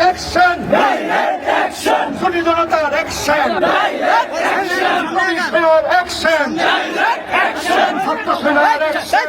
action direct action সুনি জনতার action direct action action direct action ছাত্র সেনার অ্যাকশন